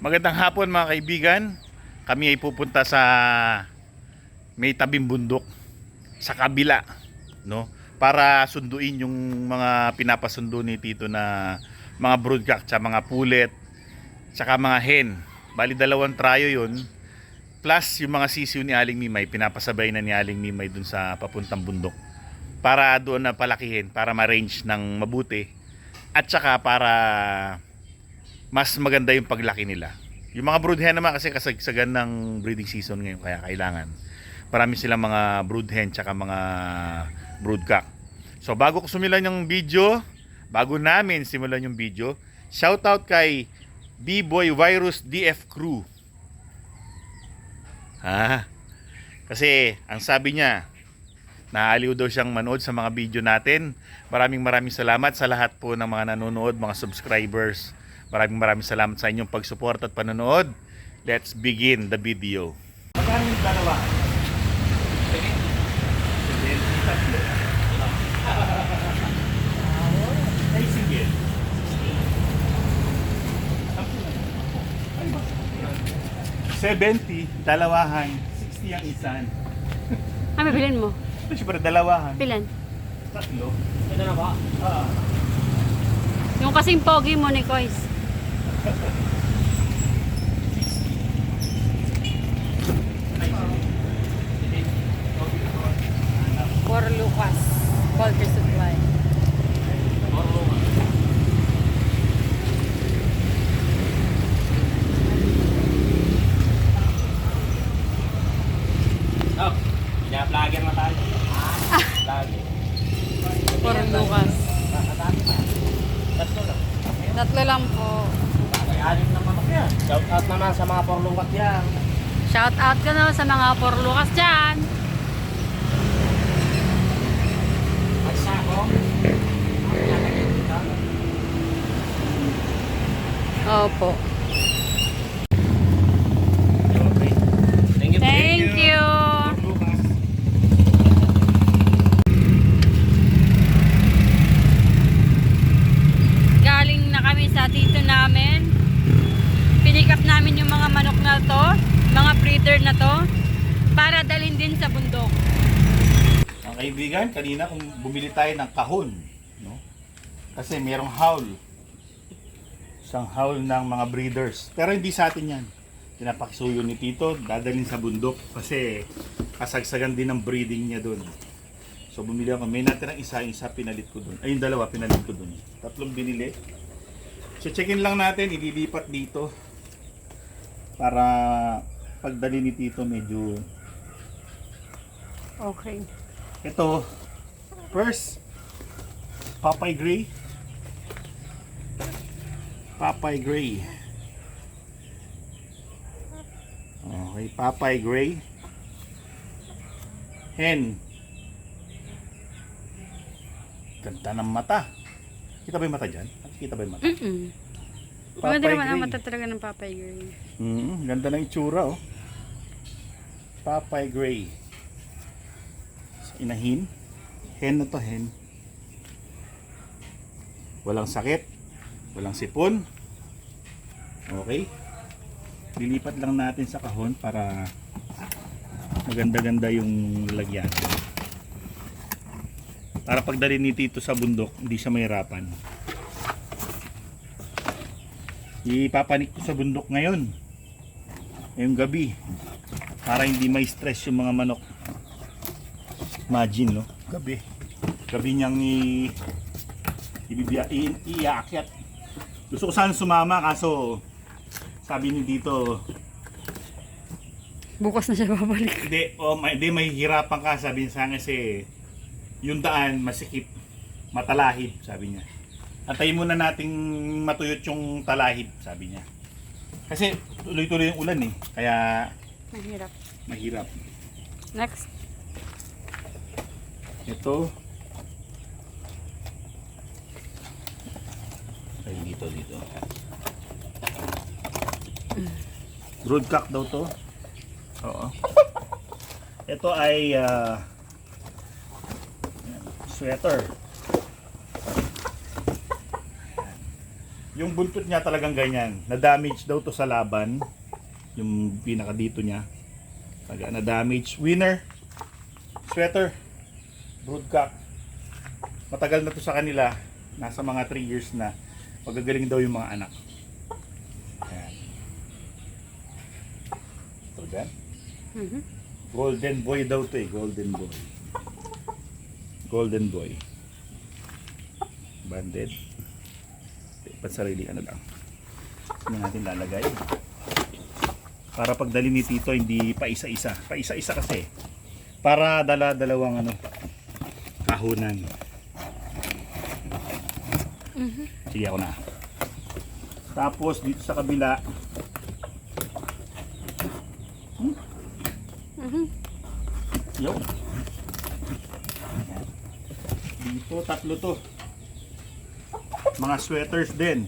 Magandang hapon mga kaibigan. Kami ay pupunta sa may tabing bundok sa kabila, no? Para sunduin yung mga pinapasundo ni Tito na mga broodcock, tsaka mga pulet, tsaka mga hen. Bali dalawang trayo yun. Plus yung mga sisiw ni Aling Mimay, pinapasabay na ni Aling Mimay dun sa papuntang bundok. Para doon na palakihin, para ma-range ng mabuti. At saka para mas maganda yung paglaki nila. Yung mga brood hen naman kasi kasagsagan ng breeding season ngayon kaya kailangan. Marami silang mga brood hen tsaka mga brood cock. So bago ko sumilan yung video, bago namin simulan yung video, shout out kay B-Boy Virus DF Crew. Ha? Kasi ang sabi niya, Naaliw daw siyang manood sa mga video natin. Maraming maraming salamat sa lahat po ng mga nanonood, mga subscribers. Maraming maraming salamat sa inyong pagsuporta at panonood. Let's begin the video. Magkano yung dalawa? Seventy, dalawahan, 60 ang isan. Ah, bibilin mo. Ito siyempre dalawahan. Pilan? Tatlo. Ito na ba? Ah. Yung kasing pogi mo ni Kois. For Lucas. Poultry Supply. Oh, pina-vlogger na tayo. Vlogger. For Lucas. Tatlo lang. Tatlo lang po. May anim na manok yan. Shout out naman sa mga porlungat yan. Shout out ka na sa mga For Lucas dyan. At sa ako, Opo. Okay. Thank you. Thank you. Lucas. Galing na kami sa tito namin. Pinikap namin yung mga manok na to, mga breeder na to, para dalhin din sa bundok. Mga kaibigan, kanina kung bumili tayo ng kahon, no? Kasi merong howl. Isang howl ng mga breeders. Pero hindi sa atin yan. Pinapakisuyo ni Tito, dadalhin sa bundok kasi kasagsagan din ng breeding niya doon. So bumili ako. May natirang isa, yung isa pinalit ko doon. Ay, yung dalawa pinalit ko doon. Tatlong binili. So checkin lang natin, ililipat dito para pagdali ni Tito medyo Okay. Ito, first, Popeye Gray. Popeye Gray. Okay, Popeye Gray. Hen. Ganda ng mata. Kita ba yung mata dyan? Kita ba yung mata? Mm-mm. Papay Maganda naman ang Gray. mata talaga ng Papay Gray. Mm, ganda ng itsura oh. Popeye Gray. Inahin. Hen na to, hen. Walang sakit. Walang sipon. Okay. Lilipat lang natin sa kahon para maganda-ganda yung lagyan. Para pagdali ni Tito sa bundok, hindi siya mahirapan. Ipapanik ko sa bundok ngayon. Ngayong gabi. Para hindi may stress yung mga manok. Imagine, no? Gabi. Gabi niyang i... Ibibiya, i, iaakyat. Gusto ko sana sumama kaso sabi ni dito, Bukas na siya babalik. hindi, oh, may, hindi mahihirapan ka sabi niya sa akin kasi yung daan masikip, matalahib sabi niya. Antayin muna nating matuyot yung talahib sabi niya. Kasi tuloy-tuloy yung ulan eh, kaya Mahirap. mahirap. Next. Ito. Ay, dito, dito. Broodcock daw to. Oo. Ito ay ah, sweater. Yung buntot niya talagang ganyan. Na-damage daw to sa laban. Yung pinaka dito niya. Taga na-damage. Winner. Sweater. Broodcock. Matagal na to sa kanila. Nasa mga 3 years na. Pagagaling daw yung mga anak. Ayan. Ito dyan. Mhm. Golden boy daw to eh. Golden boy. Golden boy. Banded. Pansarili ano lang. Hindi natin lalagay. Para pagdali ni Tito hindi pa isa-isa. Pa isa-isa kasi. Para dala-dalawang ano kahunan. Sige ako na. Tapos dito sa kabila Yo. Dito, tatlo to. Mga sweaters din.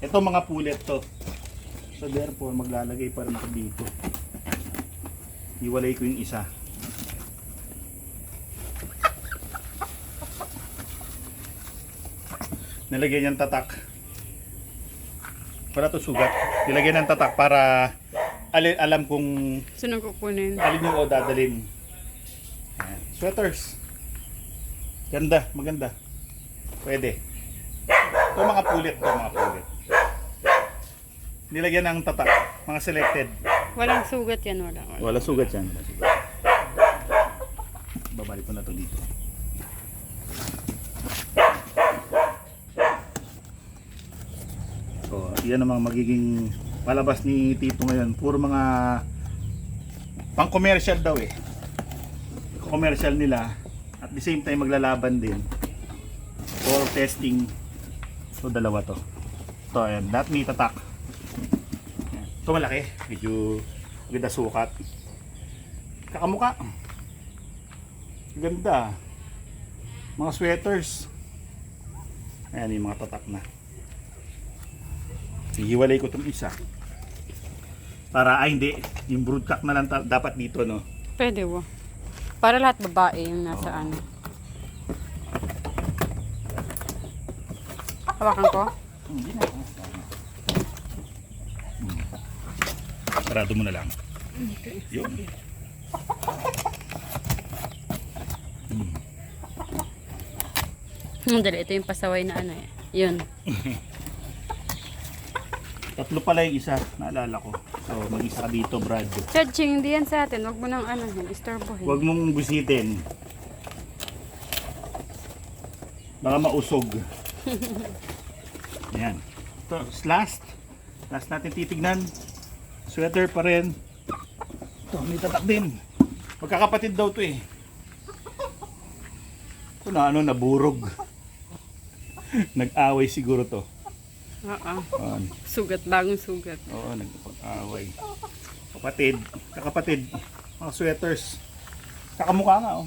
Ito mga pulet to. So therefore, maglalagay pa rin ako dito. Iwalay ko yung isa. Nilagyan niyang tatak. Para to sugat. Nilagyan ng tatak para ali- alam kung Sino kukunin? alin yung o dadalhin. Ayan. Sweaters. Ganda, maganda. Pwede. Ito mga pulit, ito mga pulit. Nilagyan ng tatak, mga selected. Walang sugat yan, wala. wala. Wala sugat yan. Wala sugat. Babalik ko na to dito. So, yan ang mga magiging palabas ni Tito ngayon. Puro mga pang commercial daw eh. Commercial nila. At the same time maglalaban din. For testing. So, dalawa to. Ito, ayan. May tatak. Ayan. Ito malaki. Medyo ganda sukat. Kakamuka. Ganda. Mga sweaters. Ayan yung mga tatak na. Hihiwalay ko itong isa. Para, ay hindi, yung broodcock na lang dapat dito, no? Pwede wo. Para lahat babae yung nasa ano. Hawakan ko? Hindi na. Parado mo na lang. Yun. Hmm, dali. Ito yung pasaway na ano eh. Yun. Tatlo pala yung isa, naalala ko. So, mag-isa ka dito, Brad. Chaching, hindi yan sa atin. Huwag mo nang ano, istorbohin. Huwag mong gusitin. Baka mausog. Yan. Ito, last. Last natin titignan. Sweater pa rin. Ito, may tatak din. Magkakapatid daw to eh. Ito na ano, naburog. Nag-away siguro to. Oo. Ayan. Sugat, bagong sugat. Oo, nagpag-away. Kapatid, kakapatid, mga sweaters. Kakamukha nga oh.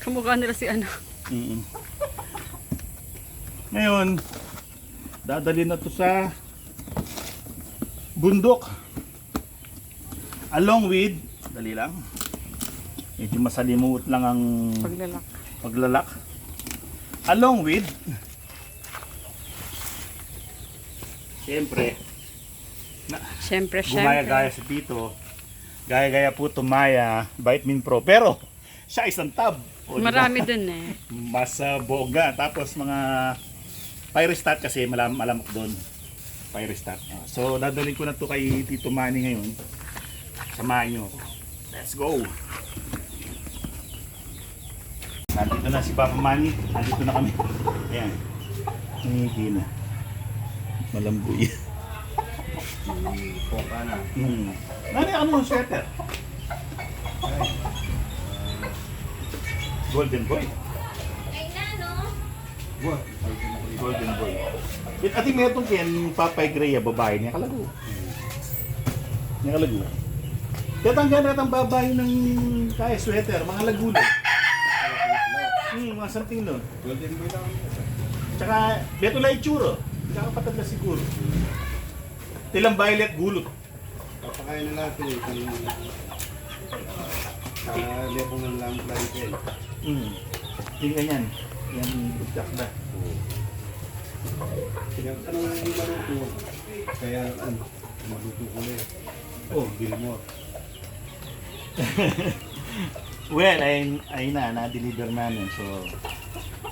Kamukha nila si ano. mm Ngayon, dadali na to sa bundok. Along with, dali lang. Medyo masalimuot lang ang Paglalak. paglalak. Along with, siyempre, Siyempre, gumaya-gaya si Tito. Gaya-gaya po tumaya, Vitamin Pro. Pero, siya isang tab. O, di ba? Marami dun eh. Mas uh, boga. Tapos mga Pyrostat kasi malam malamok doon. Pyrostat. Ah, So, dadalhin ko na to kay Tito Manny ngayon. Samahan nyo ako. Let's go! Nandito na si Papa Manny. Nandito na kami. Ayan. Hindi na. Malamboy. Hmm. Nani, ano yung sweater? Golden boy. Golden boy. At ating meron itong ken Papay Gray, ah, babae niya kalago. Niya kalago. Kaya tanggal natin ang babae ng kaya sweater, mga lagulo. Hmm, mga something no. Golden boy lang. Tsaka, beto lang itsuro. Kakapatid na siguro. Tilang violet gulot. Papakain na natin yung kanina. Sa lebong ng lamb plantain. Hmm. Yung ganyan. Yan, budyak na. Tinatanong yung maluto. Kaya ano, maluto ko na eh. Oh, Gilmore. Well, ay, ay na, na-deliver namin. So,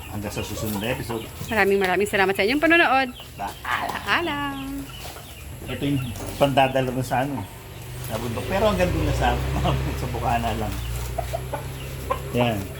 hanggang sa susunod na episode. Maraming maraming salamat sa inyong panonood. Baala. Paalam! Ito yung pandadala mo sa ano, sa bundok. Pero hanggang doon na sa, sa bukana lang. Yan.